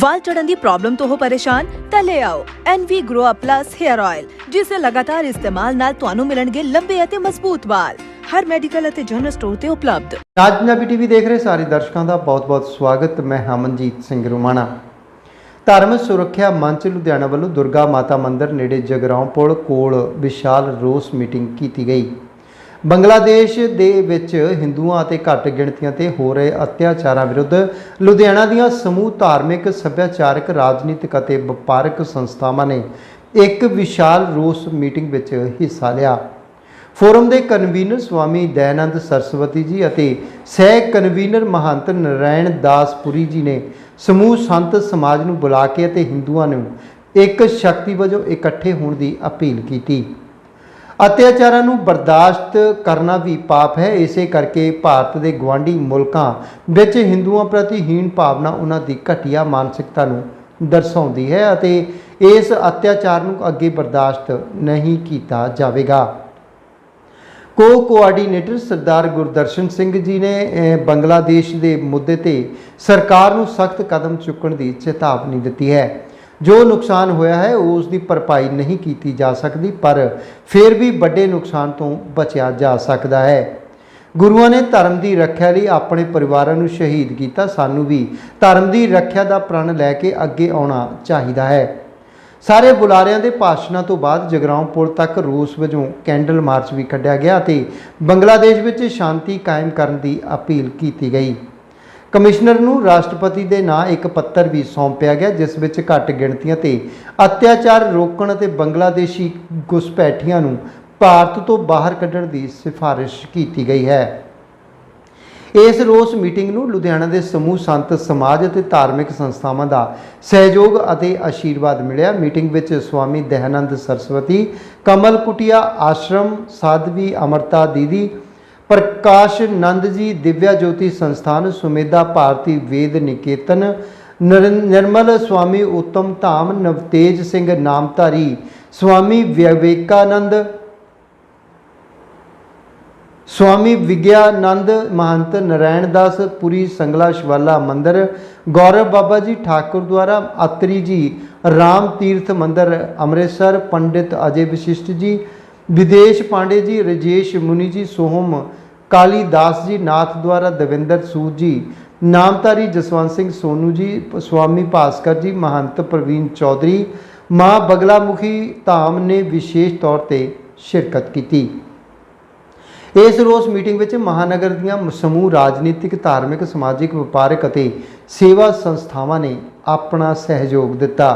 ਵਾਲ ਝੜਨ ਦੀ problem ਤੋਂ ਹੋ ਪਰੇਸ਼ਾਨ, ਤਾਂ ਲੈ ਆਓ NV Grow Up Plus Hair Oil ਜਿਸ ਦੇ ਲਗਾਤਾਰ ਇਸਤੇਮਾਲ ਨਾਲ ਤੁਹਾਨੂੰ ਮਿਲਣਗੇ ਲੰਬੇ ਅਤੇ ਮਜ਼ਬੂਤ ਵਾਲ। ਹਰ ਮੈਡੀਕਲ ਅਤੇ ਜਨਰਲ ਸਟੋਰ ਤੇ ਉਪਲਬਧ। ਰਾਜ ਪੰਜਾਬੀ ਟੀਵੀ ਦੇਖ ਰਹੇ ਸਾਰੇ ਦਰਸ਼ਕਾਂ ਦਾ ਬਹੁਤ-ਬਹੁਤ ਸਵਾਗਤ। ਮੈਂ ਹਮਨਜੀਤ ਸਿੰਘ ਰੁਮਾਣਾ। ਧਰਮ ਸੁਰੱਖਿਆ ਮੰਚ ਲੁਧਿਆਣਾ ਵੱਲੋਂ ਦੁਰਗਾ ਮਾਤਾ ਮੰਦਿਰ ਨੇੜੇ ਜਗਰਾਉਂ ਪੁਲ ਕੋਲ ਵਿਸ਼ਾਲ ਰੋਸ ਮੀਟਿੰਗ ਕੀਤੀ ਗਈ। ਬੰਗਲਾਦੇਸ਼ ਦੇ ਵਿੱਚ ਹਿੰਦੂਆਂ ਅਤੇ ਘੱਟ ਗਿਣਤੀਆਂ ਤੇ ਹੋ ਰਹੇ ਅਤਿਆਚਾਰਾਂ ਵਿਰੁੱਧ ਲੁਧਿਆਣਾ ਦੀਆਂ ਸਮੂਹ ਧਾਰਮਿਕ, ਸੱਭਿਆਚਾਰਕ, ਰਾਜਨੀਤਿਕ ਅਤੇ ਵਪਾਰਕ ਸੰਸਥਾਵਾਂ ਨੇ ਇੱਕ ਵਿਸ਼ਾਲ ਰੋਸ ਮੀਟਿੰਗ ਵਿੱਚ ਹਿੱਸਾ ਲਿਆ। ਫੋਰਮ ਦੇ ਕਨਵੀਨਰ ਸਵਾਮੀ ਦਇਆਨੰਦ ਸਰਸਵਤੀ ਜੀ ਅਤੇ ਸਹਿ ਕਨਵੀਨਰ ਮਹੰਤ ਨਰਾਇਣ ਦਾਸਪੁਰੀ ਜੀ ਨੇ ਸਮੂਹ ਸੰਤ ਸਮਾਜ ਨੂੰ ਬੁਲਾ ਕੇ ਅਤੇ ਹਿੰਦੂਆਂ ਨੂੰ ਇੱਕ ਸ਼ਕਤੀ ਵਜੋਂ ਇਕੱਠੇ ਹੋਣ ਦੀ ਅਪੀਲ ਕੀਤੀ। ਅਤਿਆਚਾਰਾਂ ਨੂੰ ਬਰਦਾਸ਼ਤ ਕਰਨਾ ਵੀ ਪਾਪ ਹੈ। ਇਸੇ ਕਰਕੇ ਭਾਰਤ ਦੇ ਗਵਾਂਢੀ ਮੁਲਕਾਂ ਵਿੱਚ ਹਿੰਦੂਆਂ ਪ੍ਰਤੀ ਹੀਣ ਭਾਵਨਾ ਉਹਨਾਂ ਦੀ ਘਟੀਆ ਮਾਨਸਿਕਤਾ ਨੂੰ ਦਰਸਾਉਂਦੀ ਹੈ ਅਤੇ ਇਸ ਅਤਿਆਚਾਰ ਨੂੰ ਅੱਗੇ ਬਰਦਾਸ਼ਤ ਨਹੀਂ ਕੀਤਾ ਜਾਵੇਗਾ। ਕੋ ਕੋਆਰਡੀਨੇਟਰ ਸਰਦਾਰ ਗੁਰਦਰਸ਼ਨ ਸਿੰਘ ਜੀ ਨੇ ਬੰਗਲਾਦੇਸ਼ ਦੇ ਮੁੱਦੇ ਤੇ ਸਰਕਾਰ ਨੂੰ ਸਖਤ ਕਦਮ ਚੁੱਕਣ ਦੀ ਚੇਤਾਵਨੀ ਦਿੱਤੀ ਹੈ। ਜੋ ਨੁਕਸਾਨ ਹੋਇਆ ਹੈ, ਉਸ ਦੀ ਭਰਪਾਈ ਨਹੀਂ ਕੀਤੀ ਜਾ ਸਕਦੀ, ਪਰ ਫਿਰ ਵੀ ਵੱਡੇ ਨੁਕਸਾਨ ਤੋਂ ਬਚਿਆ ਜਾ ਸਕਦਾ ਹੈ। ਗੁਰੂਆਂ ਨੇ ਧਰਮ ਦੀ ਰੱਖਿਆ ਲਈ ਆਪਣੇ ਪਰਿਵਾਰਾਂ ਨੂੰ ਸ਼ਹੀਦ ਕੀਤਾ। ਸਾਨੂੰ ਵੀ ਧਰਮ ਦੀ ਰੱਖਿਆ ਦਾ ਪ੍ਰਣ ਲੈ ਕੇ ਅੱਗੇ ਆਉਣਾ ਚਾਹੀਦਾ ਹੈ। ਸਾਰੇ ਬੁਲਾਰਿਆਂ ਦੇ ਭਾਸ਼ਣਾਂ ਤੋਂ ਬਾਅਦ ਜਗਰਾਉਂ ਪੁਲ ਤੱਕ ਰੂਸ ਵਜੋਂ ਕੈਂਡਲ ਮਾਰਚ ਵੀ ਕੱਢਿਆ ਗਿਆ ਅਤੇ ਬੰਗਲਾਦੇਸ਼ ਵਿੱਚ ਸ਼ਾਂਤੀ ਕਾਇਮ ਕਰਨ ਦੀ ਅਪੀਲ ਕੀਤੀ ਗਈ। ਕਮਿਸ਼ਨਰ ਨੂੰ ਰਾਸ਼ਟਰਪਤੀ ਦੇ ਨਾਂ ਇੱਕ ਪੱਤਰ ਵੀ ਸੌਂਪਿਆ ਗਿਆ, ਜਿਸ ਵਿੱਚ ਘੱਟ ਗਿਣਤੀਆਂ ਤੇ ਅਤਿਆਚਾਰ ਰੋਕਣ ਅਤੇ ਬੰਗਲਾਦੇਸ਼ੀ ਘੁਸਪੈਠੀਆਂ ਨੂੰ ਭਾਰਤ ਤੋਂ ਬਾਹਰ ਕੱਢਣ ਦੀ ਸਿਫਾਰਿਸ਼ ਕੀਤੀ ਗਈ ਹੈ। ਇਸ ਰੋਸ ਮੀਟਿੰਗ ਨੂੰ ਲੁਧਿਆਣਾ ਦੇ ਸਮੂਹ ਸੰਤ ਸਮਾਜ ਅਤੇ ਧਾਰਮਿਕ ਸੰਸਥਾਵਾਂ ਦਾ ਸਹਿਯੋਗ ਅਤੇ ਆਸ਼ੀਰਵਾਦ ਮਿਲਿਆ। ਮੀਟਿੰਗ ਵਿੱਚ ਸਵਾਮੀ ਦਹਿਨੰਦ ਸਰਸਵਤੀ, ਕਮਲ ਕੁਟਿਆ ਆਸ਼ਰਮ, ਸਾਧਵੀ ਅਮਰਤਾ ਦੀਦੀ ਪ੍ਰਕਾਸ਼ ਨੰਦ ਜੀ, ਦਿਵਿਆ ਜੋਤੀ ਸੰਸਥਾਨ, ਸੁਮੇਧਾ ਭਾਰਤੀ ਵੇਦ ਨਿਕੇਤਨ, ਨਰ- ਨਿਰਮਲ ਸਵਾਮੀ ਉਤਮ ਧਾਮ, ਨਵਤੇਜ ਸਿੰਘ ਨਾਮਧਾਰੀ ਸਵਾਮੀ ਵਿਵੇਕਾਨੰਦ ਸਵਾਮੀ ਵਿਗਿਆਨੰਦ, ਮਹੰਤ ਨਰਾਇਣ ਦਾਸ, ਪੁਰੀ ਸੰਗਲਾ ਸ਼ਿਵਾਲਾ ਮੰਦਿਰ, ਗੌਰਵ ਬਾਬਾ ਜੀ ਠਾਕੁਰ ਦੁਆਰਾ ਅਤਰੀ ਜੀ, ਰਾਮ ਤੀਰਥ ਮੰਦਿਰ, ਅੰਮ੍ਰਿਤਸਰ, ਪੰਡਿਤ ਅਜੇ ਵਿਸ਼ਿਸ਼ਟ ਜੀ, ਵਿਦੇਸ਼ ਪਾਂਡੇ ਜੀ, ਰਜੇਸ਼ ਮੁਨੀ ਜੀ, ਸੋਹਮ ਕਾਲੀ ਦਾਸ ਜੀ, ਨਾਥ ਦੁਆਰਾ ਦਵਿੰਦਰ ਸੂਦ ਜੀ, ਨਾਮਧਾਰੀ ਜਸਵੰਤ ਸਿੰਘ ਸੋਨੂ ਜੀ, ਸਵਾਮੀ ਭਾਸਕਰ ਜੀ, ਮਹੰਤ ਪ੍ਰਵੀਨ ਚੌਧਰੀ, ਮਾਂ ਬਗਲਾਮੁਖੀ ਧਾਮ ਨੇ ਵਿਸ਼ੇਸ਼ ਤੌਰ ਤੇ ਸ਼ਿਰਕਤ ਕੀਤੀ। ਇਸ ਰੋਸ ਮੀਟਿੰਗ ਵਿੱਚ ਮਹਾਨਗਰ ਦੀਆਂ ਸਮੂਹ ਰਾਜਨੀਤਿਕ, ਧਾਰਮਿਕ, ਸਮਾਜਿਕ, ਵਪਾਰਕ ਅਤੇ ਸੇਵਾ ਸੰਸਥਾਵਾਂ ਨੇ ਆਪਣਾ ਸਹਿਯੋਗ ਦਿੱਤਾ।